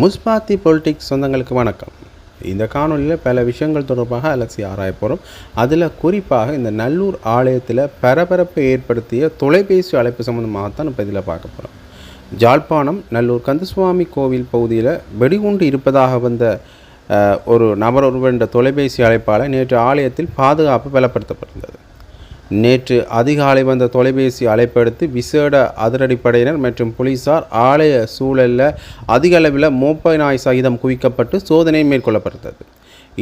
முஸ்பாத்தி politics சொந்தங்களுக்கு வணக்கம். இந்த காணொலியில் பல விஷயங்கள் தொடர்பாக அலசி ஆராய போகிறோம் அதில் குறிப்பாக இந்த நல்லூர் ஆலயத்தில் பரபரப்பை ஏற்படுத்திய தொலைபேசி அழைப்பு சம்மந்தமாகத்தான் இப்போ இதில் பார்க்க போகிறோம் ஜாழ்ப்பாணம் நல்லூர் கந்தசுவாமி கோவில் பகுதியில் வெடிகுண்டு இருப்பதாக வந்த ஒரு நபர் ஒருவர் என்ற தொலைபேசி அழைப்பால் நேற்று ஆலயத்தில் பாதுகாப்பு பலப்படுத்தப்பட்டிருந்தது. நேற்று அதிகாலை வந்த தொலைபேசி அழைப்பெடுத்து விசேட அதிரடிப்படையினர் மற்றும் போலீசார் ஆலய சூழலில் அதிக அளவில் மோப்பை நாய் சகிதம் குவிக்கப்பட்டு சோதனை மேற்கொள்ளப்பட்டது.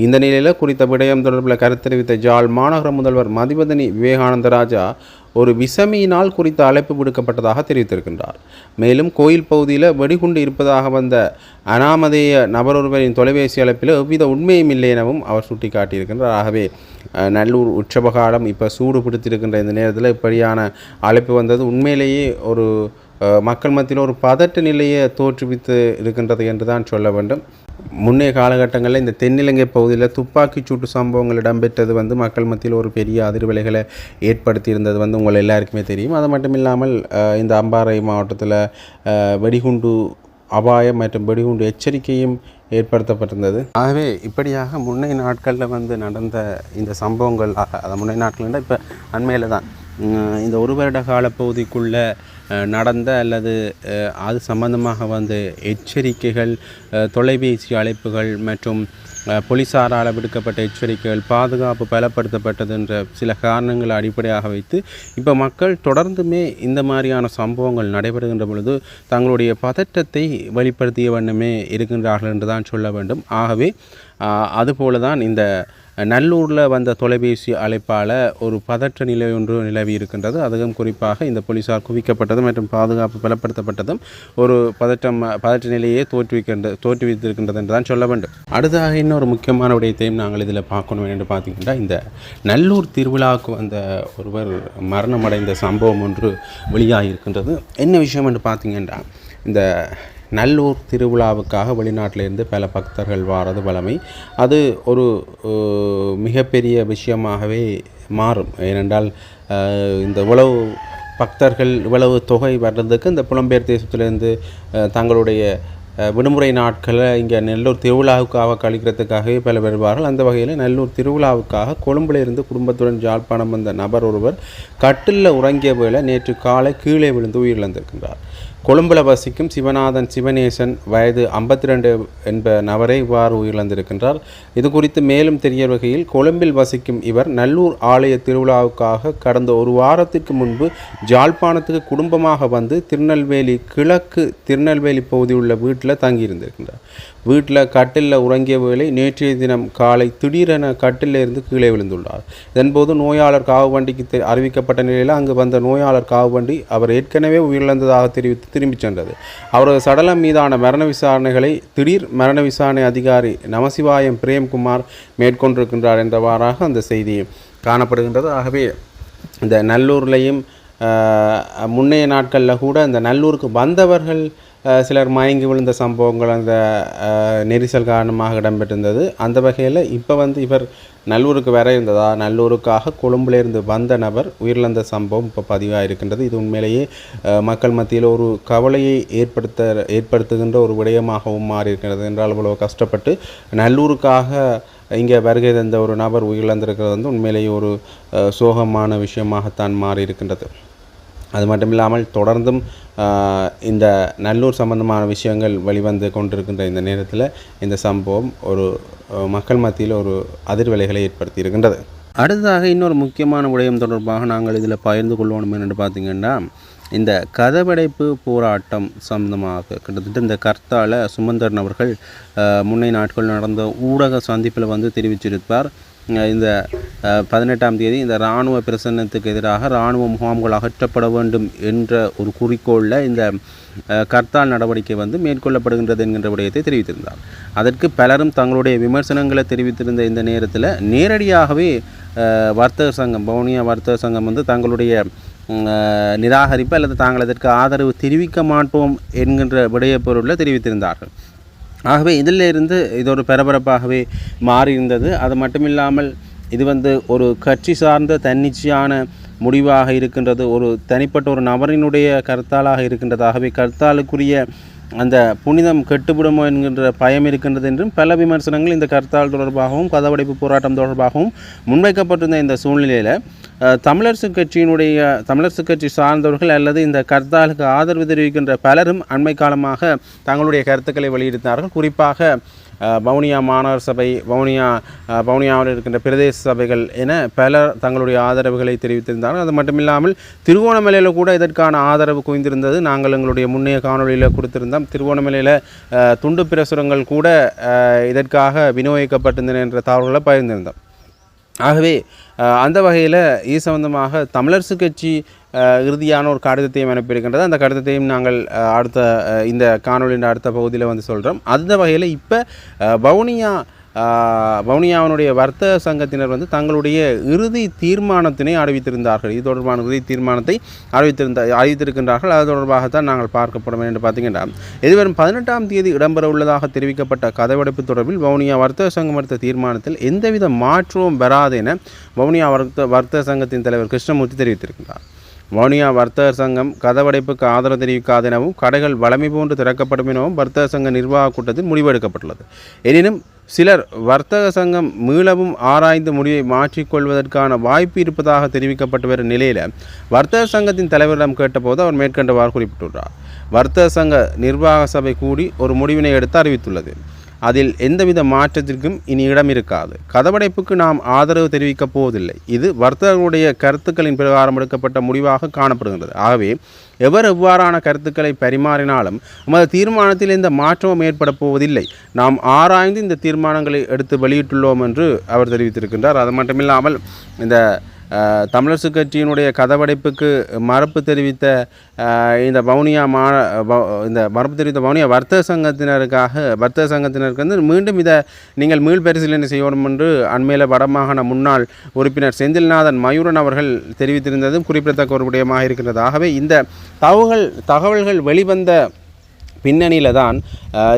இந்த நிலையில் குறித்த விடயம் தொடர்பில் கருத்து தெரிவித்த ஜாழ் மாநகர முதல்வர் மதிவதனி விவேகானந்தராஜா ஒரு விசமியினால் குறித்த அழைப்பு விடுக்கப்பட்டதாக தெரிவித்திருக்கின்றார். மேலும் கோயில் பகுதியில் வெடிகுண்டு இருப்பதாக வந்த அனாமதேய நபர் ஒருவரின் தொலைபேசி அழைப்பில் எவ்வித உண்மையும் இல்லை எனவும் அவர் சுட்டிக்காட்டியிருக்கின்றார். ஆகவே நல்லூர் உற்சவகாலம் இப்போ சூடு பிடித்திருக்கின்ற இந்த நேரத்தில் இப்படியான அழைப்பு வந்தது. உண்மையிலேயே ஒரு மக்கள் மத்தியில் ஒரு பதட்ட நிலையை தோற்றுவித்து இருக்கின்றது என்று தான் சொல்ல வேண்டும். முன்னைய காலகட்டங்களில் இந்த தென்னிலங்கை பகுதியில் துப்பாக்கி சூட்டு சம்பவங்கள் இடம்பெற்றது வந்து மக்கள் மத்தியில் ஒரு பெரிய அதிர்வலைகளை ஏற்படுத்தியிருந்தது வந்து உங்கள் எல்லாருக்குமே தெரியும். அது மட்டும் இல்லாமல் இந்த அம்பாறை மாவட்டத்தில் வெடிகுண்டு அபாயம் மற்றும் வெடிகுண்டு எச்சரிக்கையும் ஏற்படுத்தப்பட்டிருந்தது. ஆகவே இப்படியாக முன்னைய நாட்களில் வந்து நடந்த இந்த சம்பவங்கள் அதை அது முன்னைய நாட்கள் இப்போ அண்மையில் தான் இந்த ஒரு வருட கால பகுதிக்குள்ளே நடந்த அல்லது அது சம்பந்தமாக வந்த எச்சரிக்கைகள் தொலைபேசி அழைப்புகள் மற்றும் போலீசாரால் விடுக்கப்பட்ட எச்சரிக்கைகள் பாதுகாப்பு பலப்படுத்தப்பட்டதுன்ற சில காரணங்களை அடிப்படையாக வைத்து இப்போ மக்கள் தொடர்ந்துமே இந்த மாதிரியான சம்பவங்கள் நடைபெறுகின்ற பொழுது தங்களுடைய பதற்றத்தை வெளிப்படுத்திய வண்ணமே இருக்கின்றார்கள் என்று தான் சொல்ல வேண்டும். ஆகவே அதுபோல தான் இந்த நல்லூரில் வந்த தொலைபேசி அழைப்பால் ஒரு பதற்ற நிலை ஒன்று நிலவி இருக்கின்றது. அதுவும் குறிப்பாக இந்த போலீசார் குவிக்கப்பட்டதும் மற்றும் பாதுகாப்பு பலப்படுத்தப்பட்டதும் ஒரு பதற்றம் பதற்ற நிலையே தோற்றுவிக்கின்ற தோற்றுவித்திருக்கின்றது என்று தான் சொல்ல வேண்டும். அடுத்ததாக இன்னொரு முக்கியமான விடயத்தையும் நாங்கள் இதில் பார்க்கணும் என்று பார்த்தீங்கன்னா இந்த நல்லூர் திருவிழாவுக்கு வந்த ஒருவர் மரணமடைந்த சம்பவம் ஒன்று வெளியாகி இருக்கின்றது என்ன விஷயம் என்று பார்த்தீங்கன்னா இந்த நல்லூர் திருவிழாவுக்காக வெளிநாட்டிலிருந்து பல பக்தர்கள் வாரது வழமை. அது ஒரு மிகப்பெரிய விஷயமாகவே மாறும். ஏனென்றால் இந்த உழவு பக்தர்கள் இவ்வளவு தொகை வர்றதுக்கு இந்த புலம்பெயர் தேசத்திலிருந்து தங்களுடைய விடுமுறை நாட்களை இங்கே நெல்லூர் திருவிழாவுக்காக கழிக்கிறதுக்காகவே பல வருவார்கள். அந்த வகையில் நெல்லூர் திருவிழாவுக்காக கொழும்புல இருந்து குடும்பத்துடன் ஜாழ்ப்பாணம் வந்த நபர் ஒருவர் கட்டிலில் உறங்கிய வேளை நேற்று காலை கீழே விழுந்து உயிரிழந்திருக்கின்றார். கொழும்புல வசிக்கும் சிவநாதன் சிவநேசன் வயது ஐம்பத்தி ரெண்டு என்ப நபரை இவ்வாறு உயிரிழந்திருக்கின்றார். இது குறித்து மேலும் தெரிய வகையில் கொழும்பில் வசிக்கும் இவர் நல்லூர் ஆலய திருவிழாவுக்காக கடந்த ஒரு வாரத்திற்கு முன்பு ஜாழ்ப்பாணத்துக்கு குடும்பமாக வந்து திருநெல்வேலி கிழக்கு திருநெல்வேலி பகுதியில் உள்ள வீட்டில் தங்கியிருந்திருக்கின்றார். வீட்டில் கட்டிலில் உறங்கிய வேளை நேற்றைய தினம் காலை திடீரென கட்டிலிருந்து கீழே விழுந்துள்ளார். இதன்போது நோயாளர் காவு வண்டிக்கு தெ- அறிவிக்கப்பட்ட நிலையில் அங்கு வந்த நோயாளர் காவு வண்டி அவர் ஏற்கனவே உயிரிழந்ததாக தெரிவித்து திரும்பிச் சென்றது. அவரது சடலம் மீதான மரண விசாரணைகளை திடீர் மரண விசாரணை அதிகாரி நமசிவாயம் பிரேம்குமார் மேற்கொண்டிருக்கின்றார் என்றவாறாக அந்த செய்தி காணப்படுகின்றது. ஆகவே இந்த நல்லூர்லேயும் முன்னைய நாட்களில் கூட இந்த நல்லூருக்கு வந்தவர்கள் சிலர் மயங்கி விழுந்த சம்பவங்கள் அந்த நெரிசல் காரணமாக இடம்பெற்றிருந்தது. அந்த வகையில் இப்போ வந்து இவர் நல்லூருக்கு வர இருந்ததா? நல்லூருக்காக கொழும்புலேருந்து வந்த நபர் உயிரிழந்த சம்பவம் இப்போ பதிவாக இருக்கின்றது இது உண்மையிலேயே மக்கள் மத்தியில் ஒரு கவலையை ஏற்படுத்த ஏற்படுத்துகின்ற ஒரு விடயமாகவும் மாறி இருக்கிறது என்றால் இவ்வளோ கஷ்டப்பட்டு நல்லூருக்காக இங்கே வருகை தந்த ஒரு நபர் உயிரிழந்திருக்கிறது வந்து உண்மையிலேயே ஒரு சோகமான விஷயமாகத்தான் மாறி இருக்கின்றது அது மட்டும் இல்லாமல் தொடர்ந்தும் இந்த நல்லூர் சம்பந்தமான விஷயங்கள் வெளிவந்து கொண்டிருக்கின்ற இந்த நேரத்தில் இந்த சம்பவம் ஒரு மக்கள் மத்தியில் ஒரு அதிர்வலைகளை ஏற்படுத்தி இருக்கின்றது அடுத்ததாக இன்னொரு முக்கியமான விடயம் தொடர்பாக நாங்கள் இதில் பகிர்ந்து கொள்ளணும் என்று பார்த்தீங்கன்னா இந்த கதவடைப்பு போராட்டம் சம்பந்தமாக கிட்டத்தட்ட இந்த கர்த்தால சுமந்தரன் அவர்கள் முன்னை நாட்கள் நடந்த ஊடக சந்திப்பில் வந்து தெரிவிச்சிருப்பார். இந்த பதினெட்டாம் தேதி இந்த இராணுவ பிரசன்னத்துக்கு எதிராக இராணுவ முகாம்கள் அகற்றப்பட வேண்டும் என்ற ஒரு குறிக்கோளில் இந்த கர்த்தால் நடவடிக்கை வந்து மேற்கொள்ளப்படுகின்றது என்கின்ற விடயத்தை தெரிவித்திருந்தார். அதற்கு பலரும் தங்களுடைய விமர்சனங்களை தெரிவித்திருந்த இந்த நேரத்தில் நேரடியாகவே வர்த்தக சங்கம் பவுனியா வர்த்தக சங்கம் வந்து தங்களுடைய நிராகரிப்பு அல்லது தாங்கள் அதற்கு ஆதரவு தெரிவிக்க மாட்டோம் என்கின்ற விடயப்பொருளில் தெரிவித்திருந்தார்கள். ஆகவே இதில் இருந்து இது ஒரு பரபரப்பாகவே மாறி இருந்தது அது மட்டுமில்லாமல் இது வந்து ஒரு கட்சி சார்ந்த தன்னிச்சையான முடிவாக இருக்கின்றது. ஒரு தனிப்பட்ட ஒரு நபரினுடைய கருத்தாளாக இருக்கின்றதாகவே கருத்தாளுக்குரிய அந்த புனிதம் கெட்டுவிடுமோ என்கின்ற பயம் இருக்கின்றது என்றும் பல விமர்சனங்கள் இந்த கருத்தால் தொடர்பாகவும் கதவடைப்பு போராட்டம் தொடர்பாகவும் முன்வைக்கப்பட்டிருந்த இந்த சூழ்நிலையில் தமிழரசு கட்சியினுடைய தமிழரசு கட்சி சார்ந்தவர்கள் அல்லது இந்த கருத்தாளுக்கு ஆதரவு தெரிவிக்கின்ற பலரும் அண்மை காலமாக தங்களுடைய கருத்துக்களை வெளியிட்டார்கள் குறிப்பாக வவுனியா மாநகர சபை வவுனியா வவுனியாவில் இருக்கின்ற பிரதேச சபைகள் என பலர் தங்களுடைய ஆதரவுகளை தெரிவித்திருந்தார்கள். அது மட்டுமில்லாமல் திருவோணமலையில் கூட இதற்கான ஆதரவு குவிந்திருந்தது. நாங்கள் எங்களுடைய முன்னைய காணொலியில் கொடுத்திருந்தோம். திருவோணமலையில் துண்டு பிரசுரங்கள் கூட இதற்காக விநியோகிக்கப்பட்டிருந்தன என்ற தகவல்களை பகிர்ந்திருந்தோம். ஆகவே அந்த வகையில் இது சம்பந்தமாக தமிழரசு கட்சி இறுதியான ஒரு கடிதத்தையும் அனுப்பியிருக்கின்றது. அந்த கடிதத்தையும் நாங்கள் அடுத்த இந்த காணொலியின் அடுத்த பகுதியில் வந்து சொல்கிறோம் அந்த வகையில் இப்போ வவுனியா வவுனியாவினுடைய வர்த்தக சங்கத்தினர் வந்து தங்களுடைய இறுதி தீர்மானத்தினை அறிவித்திருந்தார்கள். இது தொடர்பான இறுதி தீர்மானத்தை அறிவித்திருந்த அறிவித்திருக்கின்றார்கள். அது தொடர்பாகத்தான் நாங்கள் பார்க்கப்படும் என்று பார்த்தீங்கன்னா எதிர்வரும் பதினெட்டாம் தேதி இடம்பெற உள்ளதாக தெரிவிக்கப்பட்ட கதவடைப்பு தொடர்பில் வவுனியா வர்த்தக சங்கம் எடுத்த தீர்மானத்தில் எந்தவித மாற்றமும் வராது என வவுனியா வர்த்த வர்த்தக சங்கத்தின் தலைவர் கிருஷ்ணமூர்த்தி தெரிவித்திருக்கின்றார். வவுனியா வர்த்தக சங்கம் கதவடைப்புக்கு ஆதரவு தெரிவிக்காது எனவும் கடைகள் வளமை போன்று திறக்கப்படும் எனவும் வர்த்தக சங்க நிர்வாக கூட்டத்தில் முடிவெடுக்கப்பட்டுள்ளது. எனினும் சிலர் வர்த்தக சங்கம் மீளவும் ஆராய்ந்து முடிவை மாற்றிக்கொள்வதற்கான வாய்ப்பு இருப்பதாக தெரிவிக்கப்பட்டு வரும் நிலையில் வர்த்தக சங்கத்தின் தலைவரிடம் கேட்டபோது அவர் மேற்கண்டவாறு குறிப்பிட்டுள்ளார். வர்த்தக சங்க நிர்வாக சபை கூடி ஒரு முடிவினை எடுத்து அறிவித்துள்ளது. அதில் எந்தவித மாற்றத்திற்கும் இனி இடம் இருக்காது. கதவடைப்புக்கு நாம் ஆதரவு தெரிவிக்கப் போவதில்லை. இது வர்த்தகர்களுடைய கருத்துக்களின் பிரகாரம் எடுக்கப்பட்ட முடிவாக காணப்படுகின்றது. ஆகவே எவர் எவ்வாறான கருத்துக்களை பரிமாறினாலும் நமது தீர்மானத்தில் எந்த மாற்றமும் ஏற்பட போவதில்லை. நாம் ஆராய்ந்து இந்த தீர்மானங்களை எடுத்து வெளியிட்டுள்ளோம் என்று அவர் தெரிவித்திருக்கின்றார். அது மட்டுமில்லாமல் இந்த தமிழரசு கட்சியினுடைய கதவடைப்புக்கு மறுப்பு தெரிவித்த இந்த வவுனியா மா வ- இந்த மறுப்பு தெரிவித்த வவுனியா வர்த்தக சங்கத்தினருக்காக வர்த்தக சங்கத்தினருக்கு வந்து மீண்டும் இதை நீங்கள் மீள் பரிசீலனை செய்யணும் என்று அண்மையில் வடமாகாண முன்னாள் உறுப்பினர் செந்தில்நாதன் மயூரன் அவர்கள் தெரிவித்திருந்ததும் குறிப்பிடத்தக்க ஒரு விடயமாக இருக்கின்றது. ஆகவே இந்த தகவல் தகவல்கள் வெளிவந்த பின்னணியில் தான்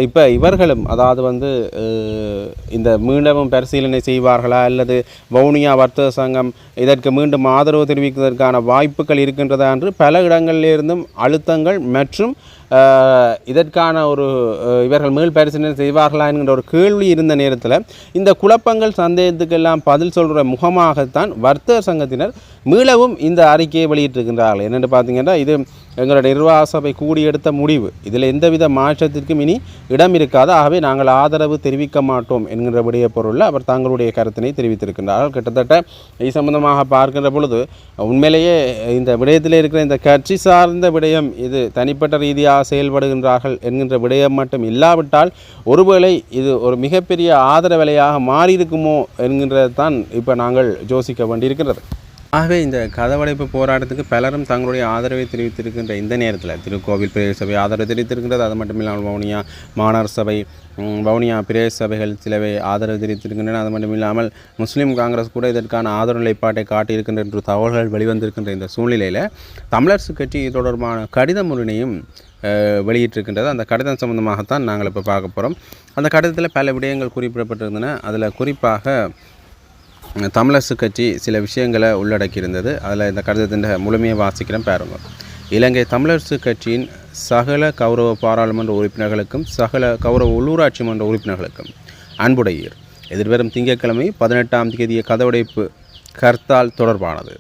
இப்போ இவர்களும் அதாவது வந்து இந்த மீண்டும் பரிசீலனை செய்வார்களா அல்லது வவுனியா வர்த்தக சங்கம் இதற்கு மீண்டும் ஆதரவு தெரிவிப்பதற்கான வாய்ப்புகள் இருக்கின்றதா என்று பல இடங்களிலிருந்தும் அழுத்தங்கள் மற்றும் இதற்கான ஒரு இவர்கள் மீள் பரிசீலனை செய்வார்களா என்கின்ற ஒரு கேள்வி இருந்த நேரத்தில் இந்த குழப்பங்கள் சந்தேகத்துக்கெல்லாம் பதில் சொல்கிற முகமாகத்தான் வர்த்தக சங்கத்தினர் மீளவும் இந்த அறிக்கையை வெளியிட்டிருக்கின்றார்கள். என்னென்னு பார்த்தீங்கன்னா இது எங்களுடைய நிர்வாக சபை கூடி எடுத்த முடிவு. இதில் எந்தவித மாற்றத்திற்கும் இனி இடம் இருக்காது. ஆகவே நாங்கள் ஆதரவு தெரிவிக்க மாட்டோம் என்கின்றபடிய பொருளில் அவர் தங்களுடைய கருத்தினை தெரிவித்திருக்கின்றார்கள். கிட்டத்தட்ட இது சம்பந்தமாக பார்க்கின்ற பொழுது உண்மையிலேயே இந்த விடயத்தில் இருக்கிற இந்த கட்சி சார்ந்த விடயம் இது தனிப்பட்ட ரீதியாக செயல்படுகின்றார்கள் என்கின்ற விடயம் மட்டும் இல்லாவிட்டால் ஒருவேளை இது ஒரு மிகப்பெரிய ஆதரவலையாக மாறியிருக்குமோ என்கின்றது தான் இப்போ நாங்கள் யோசிக்க வேண்டியிருக்கிறது ஆகவே இந்த கதவடைப்பு போராட்டத்துக்கு பலரும் தங்களுடைய ஆதரவை தெரிவித்திருக்கின்ற இந்த நேரத்தில் திருக்கோவில் பிரதேச சபை ஆதரவு தெரிவித்திருக்கின்றது. அது மட்டும் இல்லாமல் வவுனியா மாணவர் சபை வவுனியா பிரதேச சபைகள் சிலவை ஆதரவு தெரிவித்திருக்கின்றன. அது மட்டும் இல்லாமல் முஸ்லீம் காங்கிரஸ் கூட இதற்கான ஆதரவு நிலைப்பாட்டை காட்டியிருக்கின்ற என்று தகவல்கள் வெளிவந்திருக்கின்ற இந்த சூழ்நிலையில் தமிழரசு கட்சி இது தொடர்பான கடிதம் ஒன்றினையும் வெளியிட்டிருக்கின்றது. அந்த கடிதம் சம்பந்தமாகத்தான் நாங்கள் இப்போ பார்க்க போகிறோம் அந்த கடிதத்தில் பல விடயங்கள் குறிப்பிடப்பட்டிருந்தன அதில் குறிப்பாக தமிழரசு கட்சி சில விஷயங்களை உள்ளடக்கியிருந்தது. அதில் இந்த கடிதத்தின் முழுமையை வாசிக்கிறேன் பாருங்க. இலங்கை தமிழரசு கட்சியின் சகல கௌரவ பாராளுமன்ற உறுப்பினர்களுக்கும் சகல கௌரவ உள்ளூராட்சி மன்ற உறுப்பினர்களுக்கும் அன்புடையீர். எதிர்வரும் திங்கட்கிழமை பதினெட்டாம் தேதிய கதவுடைப்பு கர்த்தால் தொடர்பானது.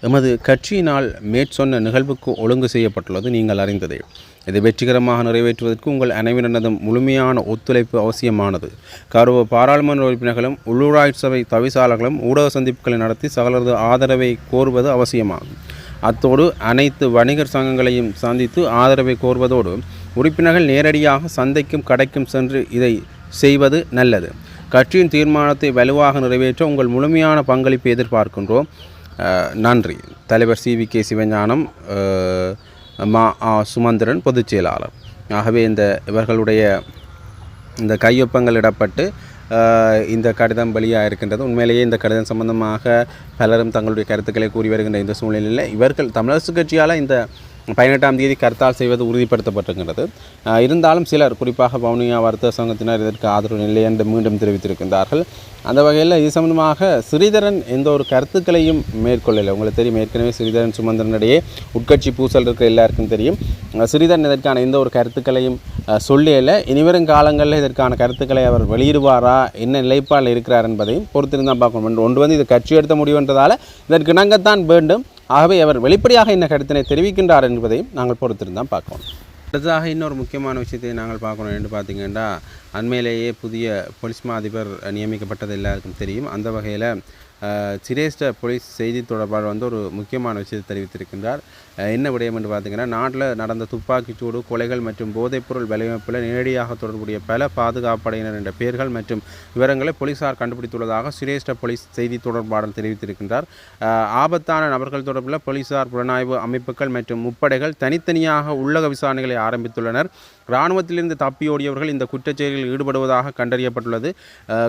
எமது கட்சியினால் மேற்சொன்ன நிகழ்வுக்கு ஒழுங்கு செய்யப்பட்டுள்ளது நீங்கள் அறிந்ததே. இதை வெற்றிகரமாக நிறைவேற்றுவதற்கு உங்கள் அனைவரினதும் முழுமையான ஒத்துழைப்பு அவசியமானது. கருவ பாராளுமன்ற உறுப்பினர்களும் உள்ளூராட்சி சபை தவிசாளர்களும் ஊடக சந்திப்புகளை நடத்தி சகலரது ஆதரவை கோருவது அவசியமாகும். அத்தோடு அனைத்து வணிகர் சங்கங்களையும் சந்தித்து ஆதரவை கோருவதோடு உறுப்பினர்கள் நேரடியாக சந்தைக்கும் கடைக்கும் சென்று இதை செய்வது நல்லது. கட்சியின் தீர்மானத்தை வலுவாக நிறைவேற்ற உங்கள் முழுமையான பங்களிப்பை எதிர்பார்க்கின்றோம். நன்றி. தலைவர் சி வி கே சிவஞானம் மா ஆ. சுமந்திரன் பொதுச் செயலாளர் ஆகவே இந்த இவர்களுடைய இந்த கையொப்பங்கள் இடப்பட்டு இந்த கடிதம் வெளியாக இருக்கின்றது உண்மையிலேயே இந்த கடிதம் சம்பந்தமாக பலரும் தங்களுடைய கருத்துக்களை கூறி வருகின்ற இந்த சூழ்நிலையில் இவர்கள் தமிழரசு கட்சியால் இந்த பதினெட்டாம் தேதி கருத்தால் செய்வது உறுதிப்படுத்தப்பட்டிருக்கிறது இருந்தாலும் சிலர் குறிப்பாக வவுனியா வர்த்தக சங்கத்தினர் இதற்கு ஆதரவு இல்லை என்று மீண்டும் தெரிவித்திருக்கின்றார்கள். அந்த வகையில் இது சம்பந்தமாக ஸ்ரீதரன் எந்த ஒரு கருத்துக்களையும் மேற்கொள்ளலை. உங்களுக்கு தெரியும் ஏற்கனவே ஸ்ரீதரன் சுமந்திரனிடையே உட்கட்சி பூசல் இருக்கிற எல்லாருக்கும் தெரியும். ஸ்ரீதரன் இதற்கான எந்த ஒரு கருத்துக்களையும் அஹ் சொல்லல. இனிவரும் காலங்களில் இதற்கான கருத்துக்களை அவர் வெளியிடுவாரா? என்ன நிலைப்பாடில் இருக்கிறார் என்பதையும் பொறுத்திருந்தான் பார்க்கணும். ஒன்று- ஒன்று வந்து இது கட்சி எடுத்த முடிவுன்றதால இதற்கு இணங்கத்தான் வேண்டும். ஆகவே அவர் வெளிப்படையாக என்ன கருத்தினை தெரிவிக்கின்றார் என்பதையும் நாங்கள் பொறுத்திருந்தான் பார்க்கணும். அடுத்ததாக இன்னொரு முக்கியமான விஷயத்தை நாங்கள் பார்க்கணும் என்று பார்த்தீங்கன்னா அண்மையிலேயே புதிய போலீஸ் மா அதிபர் நியமிக்கப்பட்டது எல்லாருக்கும் தெரியும். அந்த வகையில் சிரேஷ்ட போலீஸ் செய்தி தொடர்பாளர் வந்து ஒரு முக்கியமான விஷயத்தை தெரிவித்திருக்கின்றார். என்ன விடயம் என்று பார்த்தீங்கன்னா நாட்டில் நடந்த துப்பாக்கிச்சூடு கொலைகள் மற்றும் போதைப்பொருள் வலையமைப்பில் நேரடியாக தொடர்புடைய பல பாதுகாப்படையினர் என்ற பெயர்கள் மற்றும் விவரங்களை போலீசார் கண்டுபிடித்துள்ளதாக சிரேஷ்ட போலீஸ் செய்தி தொடர்பாளர் தெரிவித்திருக்கின்றார். ஆபத்தான நபர்கள் தொடர்பில் போலீசார் புலனாய்வு அமைப்புகள் மற்றும் முப்படைகள் தனித்தனியாக உள்ளக விசாரணைகளை ஆரம்பித்துள்ளனர். இராணுவத்திலிருந்து தப்பியோடியவர்கள் இந்த குற்றச்செயலில் ஈடுபடுவதாக கண்டறியப்பட்டுள்ளது.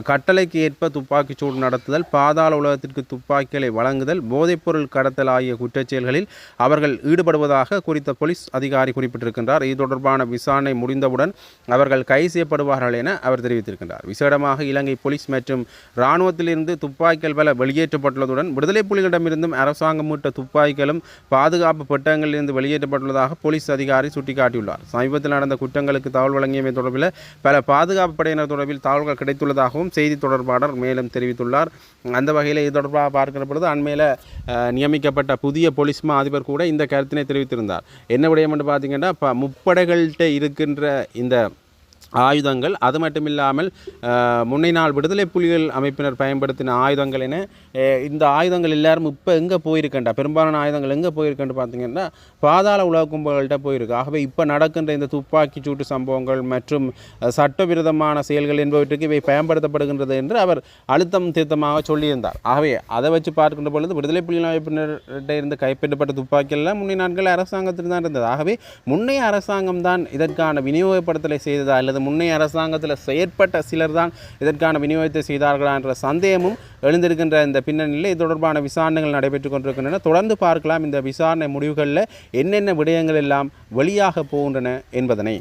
கட்டளைக்கு ஏற்ப துப்பாக்கிச்சூடு நடத்துதல் பாதாள உலகத்திற்கு துப்பாக்கிகளை வழங்குதல் போதைப்பொருள் கடத்தல் ஆகிய குற்றச்செயல்களில் அவர்கள் ஈடுபடுவதாக குறித்த போலீஸ் அதிகாரி குறிப்பிட்டிருக்கின்றார். இது தொடர்பான விசாரணை முடிந்தவுடன் அவர்கள் கைது செய்யப்படுவார்கள் என அவர் தெரிவித்திருக்கின்றார். விசேடமாக இலங்கை போலீஸ் மற்றும் இராணுவத்திலிருந்து துப்பாக்கிகள் பல வெளியேற்றப்பட்டுள்ளதுடன் விடுதலை புலிகளிடமிருந்தும் அரசாங்கம் மீட்ட துப்பாக்கிகளும் பாதுகாப்பு பெட்டகங்களிலிருந்து வெளியேற்றப்பட்டுள்ளதாக போலீஸ் அதிகாரி சுட்டிக்காட்டியுள்ளார். சமீபத்தில் நடந்த குற்றங்களுக்கு தகவல் வழங்கியமை தொடர்பில் பல பாதுகாப்பு படையினர் தொடர்பில் தகவல்கள் கிடைத்துள்ளதாகவும் செய்தி தொடர்பாளர் மேலும் தெரிவித்துள்ளார். அந்த வகையில் இது தொடர்பாக பார்க்கிற பொழுது அண்மையில் நியமிக்கப்பட்ட புதிய போலீஸ் மா அதிபர் கூட இந்த கருத்தினை தெரிவித்திருந்தார். என்ன விடயம் என்று பார்த்தீங்கன்னா இப்போ முப்படைகள்கிட்ட இருக்கின்ற இந்த ஆயுதங்கள். அது மட்டும் இல்லாமல் முன்னை நாள் விடுதலை புலிகள் அமைப்பினர் பயன்படுத்தின ஆயுதங்கள் என இந்த ஆயுதங்கள் எல்லாரும் இப்போ எங்கே போயிருக்கண்டா பெரும்பாலான ஆயுதங்கள் எங்கே போயிருக்கேன்னு பார்த்தீங்கன்னா பாதாள உலக கும்பல்கிட்ட போயிருக்கு. ஆகவே இப்போ நடக்கின்ற இந்த துப்பாக்கி சூட்டு சம்பவங்கள் மற்றும் சட்டவிரோதமான செயல்கள் என்பவற்றுக்கு இவை பயன்படுத்தப்படுகின்றது என்று அவர் அழுத்தம் திருத்தமாக சொல்லியிருந்தார். ஆகவே அதை வச்சு பார்க்கின்ற பொழுது விடுதலை புலிகள் அமைப்பினர்கிட்ட இருந்து கைப்பற்றப்பட்ட துப்பாக்கியெல்லாம் முன்னே நாட்கள் அரசாங்கத்தில் தான் இருந்தது. ஆகவே முன்னைய அரசாங்கம் தான் இதற்கான விநியோகப்படுத்தலை செய்ததா அல்லது முன்னைய அரசாங்கத்தில் செயற்பட்ட சிலர் தான் இதற்கான விநியோகத்தை செய்தார்களா என்ற சந்தேகமும் எழுந்திருக்கின்ற இந்த பின்னணியில் இது தொடர்பான விசாரணைகள் நடைபெற்று கொண்டிருக்கின்றன. தொடர்ந்து பார்க்கலாம் இந்த விசாரணை முடிவுகளில் என்னென்ன விடயங்கள் எல்லாம் வெளியாக போகின்றன என்பதனை.